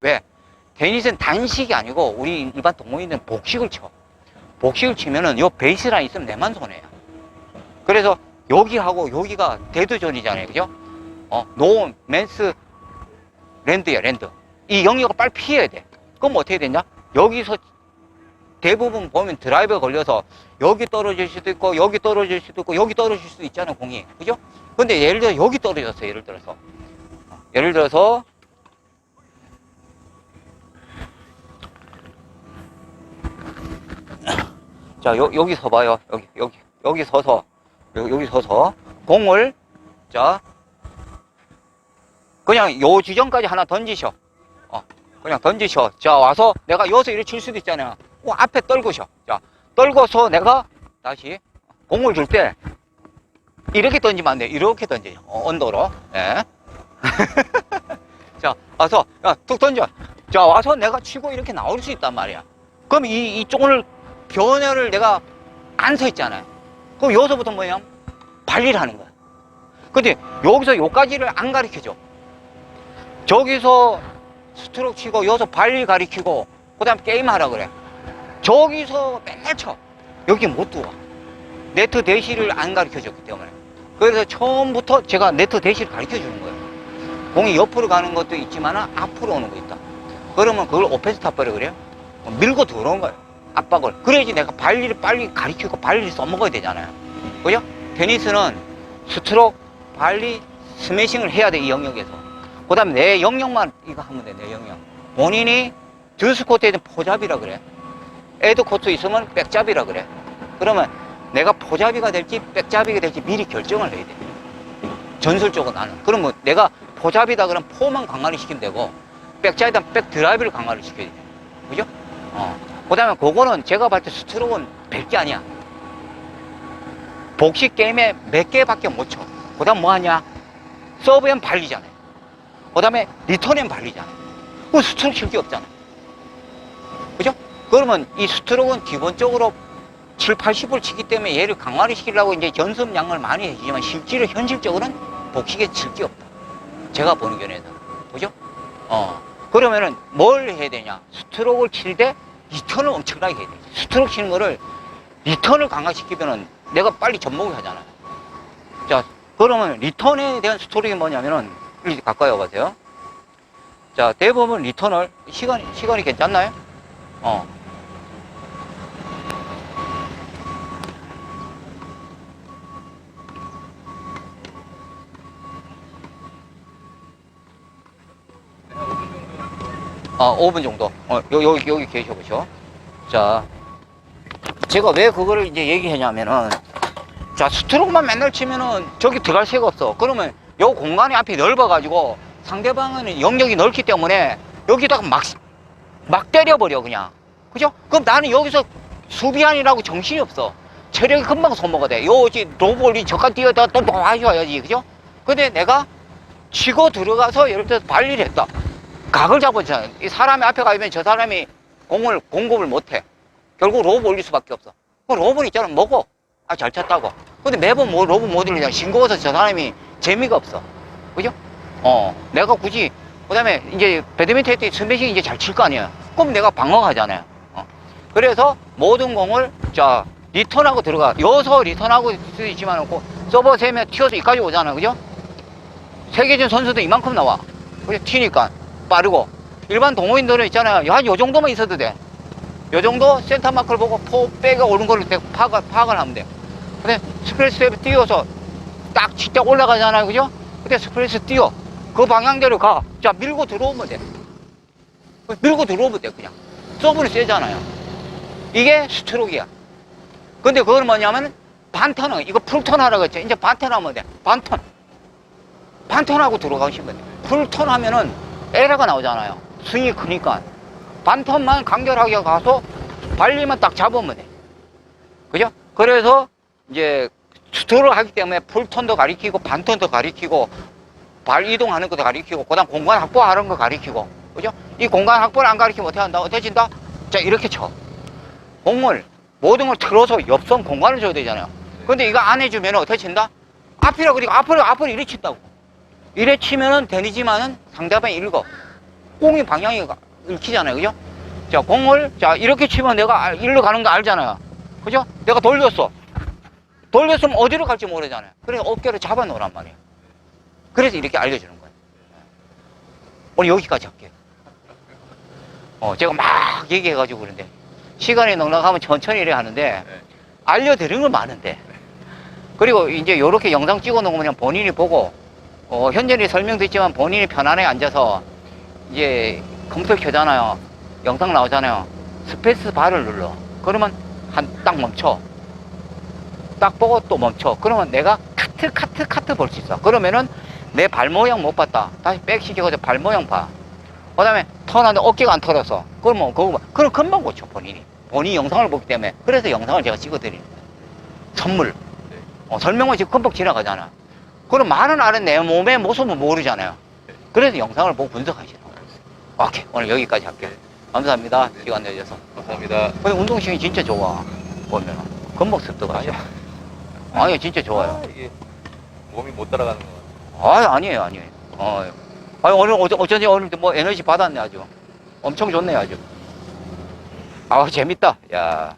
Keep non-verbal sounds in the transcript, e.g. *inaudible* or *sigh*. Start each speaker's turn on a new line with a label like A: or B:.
A: 왜? 테니스는 단식이 아니고 우리 일반 동호인은 복식을 쳐. 복식을 치면은 요 베이스라인 있으면 내만 손해야. 그래서 여기하고 여기가 데드존이잖아요. 그죠? 어, 노 맨스 랜드야, 랜드. 이 영역을 빨리 피해야 돼. 그럼 어떻게 되냐? 여기서 대부분 보면 드라이버 걸려서 여기 떨어질 수도 있고, 여기 떨어질 수도 있고, 여기 떨어질 수도 있잖아요, 공이. 그죠? 근데 예를 들어 여기 떨어졌어, 예를 들어서. 어, 예를 들어서 자, 여, 여기 서봐요. 여기, 여기, 여기 서서, 여기 서서, 공을, 자, 그냥 요 지점까지 하나 던지셔. 어, 그냥 던지셔. 자, 와서 내가 여기서 이렇게 칠 수도 있잖아요. 그 앞에 떨구셔. 자, 떨궈서 내가 다시 공을 줄 때, 이렇게 던지면 안 돼. 이렇게 던져요. 어, 언더로. 예. *laughs* 자, 와서, 야, 툭 던져. 자, 와서 내가 치고 이렇게 나올 수 있단 말이야. 그럼 이, 이 쪽을 변화를 내가 안 서 있잖아요. 그럼 여기서부터 뭐냐? 발리를 하는 거야. 근데 여기서 요까지를 안 가르쳐 줘. 저기서 스트로크 치고 여기서 발리 가리키고 그 다음 게임 하라 그래. 저기서 맨날 쳐. 여기 못 들어와. 네트 대시를 안 가르쳐 줬기 때문에. 그래서 처음부터 제가 네트 대시를 가르쳐 주는 거예요. 공이 옆으로 가는 것도 있지만 앞으로 오는 거 있다. 그러면 그걸 오펜스 타버려 그래요? 밀고 들어온 거예요. 압박을. 그래야지 내가 발리를 빨리 가리키고 발리를 써먹어야 되잖아요. 그죠? 테니스는 스트로크, 발리, 스매싱을 해야 돼, 이 영역에서. 그 다음에 내 영역만 이거 하면 돼, 내 영역. 본인이 듀스 코트에는 포잡이라 그래. 에드 코트 있으면 백잡이라 그래. 그러면 내가 포잡이가 될지 백잡이가 될지 미리 결정을 해야 돼. 전술적으로 나는. 그러면 내가 포잡이다 그러면 포만 강화를 시키면 되고, 백잡이다 백 드라이브를 강화를 시켜야 돼. 그죠? 어. 그 다음에 그거는 제가 봤을 때 스트로크는 별게 아니야. 복식 게임에 몇 개밖에 못 쳐. 그 다음 뭐 하냐? 서브엔 발리잖아요. 그 다음에 리턴엔 발리잖아요. 그 스트로크 칠게 없잖아. 그죠? 그러면 이 스트로크는 기본적으로 7, 80을 치기 때문에 얘를 강화를 시키려고 이제 연습량을 많이 해주지만 실제로 현실적으로는 복식에 칠게 없다. 제가 보는 견해다. 그죠? 어. 그러면은 뭘 해야 되냐? 스트로크를 칠 때 리턴을 엄청나게 해야 돼. 스트로크 치는 거를 리턴을 강화시키면은 내가 빨리 접목을 하잖아요. 자, 그러면 리턴에 대한 스토리가 뭐냐면은 가까이 와보세요. 자, 대부분 리턴을 시간이 시간이 괜찮나요? 어. 아, 5분 정도. 어, 여- 여기, 여기 계셔보셔. 자, 제가 왜 그거를 이제 얘기하냐면은, 자, 스트로크만 맨날 치면은 저기 들어갈 새가 없어. 그러면 요 공간이 앞이 넓어가지고 상대방은 영역이 넓기 때문에 여기다가 막, 막 때려버려, 그냥. 그죠? 그럼 나는 여기서 수비안이라고 정신이 없어. 체력이 금방 소모가 돼. 요, 지 로볼이 저까지 뛰어다 또 와줘야지. 그죠? 근데 내가 치고 들어가서 예를 들어서 발리를 했다. 각을 잡았잖아요. 이 사람이 앞에 가면 저 사람이 공을 공급을 못해. 결국 로브 올릴 수밖에 없어. 그 로브는 있잖아, 먹어. 아, 잘 찼다고. 근데 매번 뭐 로브 못 올리냐. 싱거워서 저 사람이 재미가 없어. 그죠? 어, 내가 굳이, 그 다음에 이제 배드민턴 때 스매싱 이제 잘 칠 거 아니에요. 그럼 내가 방어하잖아요. 어. 그래서 모든 공을, 자, 리턴하고 들어가. 여서 리턴하고 수 있지만, 그 서버 세면 튀어서 이까지 오잖아. 그죠? 세계전 선수도 이만큼 나와. 그죠? 튀니까. 빠르고. 일반 동호인들은 있잖아요. 한 요 정도만 있어도 돼. 요 정도 센터 마크를 보고 포, 백가 오는 거를 대- 파악을, 파악을 하면 돼. 근데 스프레스 띄워서 딱 진짜 올라가잖아요. 그죠? 근데 스프레스 띄워. 그 방향대로 가. 자, 밀고 들어오면 돼. 밀고 들어오면 돼, 그냥. 서브는 세잖아요. 이게 스트로크야. 근데 그건 뭐냐면 반턴은, 이거 풀턴 하라고 했죠. 이제 반턴 하면 돼. 반턴. 반턴하고 들어가시면 돼. 풀턴 하면은 에러가 나오잖아요. 스윙이 크니까. 반턴만 간결하게 가서 발리만 딱 잡으면 돼. 그죠? 그래서 이제 스토를 하기 때문에 풀턴도 가리키고 반턴도 가리키고 발 이동하는 것도 가리키고 그다음 공간 확보하는 거 가리키고 그죠? 이 공간 확보를 안 가리키면 어떻게 한다? 어떻게 친다? 자 이렇게 쳐. 공을 모든 걸 틀어서 옆선 공간을 줘야 되잖아요. 근데 이거 안 해주면 어떻게 친다? 앞이라 그러니까 앞으로 앞으로 이래 친다고. 이래 치면은 되지만은 상대방이 읽어. 공이 방향이 읽히잖아요. 그죠? 자, 공을, 자, 이렇게 치면 내가 알- 일로 가는 거 알잖아요. 그죠? 내가 돌렸어. 돌렸으면 어디로 갈지 모르잖아요. 그래서 어깨를 잡아 놓으란 말이에요. 그래서 이렇게 알려주는 거예요. 오늘 여기까지 할게요. 어, 제가 막 얘기해가지고 그런데, 시간이 넉넉하면 천천히 이래 하는데, 알려드리는 건 많은데, 그리고 이제 이렇게 영상 찍어 놓으면 본인이 보고, 어, 현재는 설명됐지만 본인이 편안하게 앉아서, 이제 컴퓨터 켜잖아요. 영상 나오잖아요. 스페이스 바를 눌러. 그러면 한 딱 멈춰. 딱 보고 또 멈춰. 그러면 내가 카트, 카트, 카트 볼 수 있어. 그러면은 내 발 모양 못 봤다. 다시 백 시켜가지고 발 모양 봐. 그 다음에 턴하는데 어깨가 안 털어서. 그러면 그거 봐. 그럼 금방 고쳐, 본인이. 본인이 영상을 보기 때문에. 그래서 영상을 제가 찍어드리는 거예요. 선물. 어, 설명은 지금 금방 지나가잖아. 그럼 많은 아는 내 몸의 모습은 모르잖아요. 그래서 영상을 보고 분석하시라고. 오케이. 오늘 여기까지 할게요. 감사합니다. 시간 내주셔서.
B: 감사합니다.
A: 근데 운동신이 진짜 좋아. 보면. 금방 습득하죠. 아니, 진짜 좋아요.
B: 아, 이게 몸이 못 따라가는 거 같아요.
A: 아, 아니에요, 아니에요. 어, 아니, 오늘, 어쩌- 어쩐지 오늘 뭐 에너지 받았네, 아주. 엄청 좋네, 아주. 아, 재밌다. 야.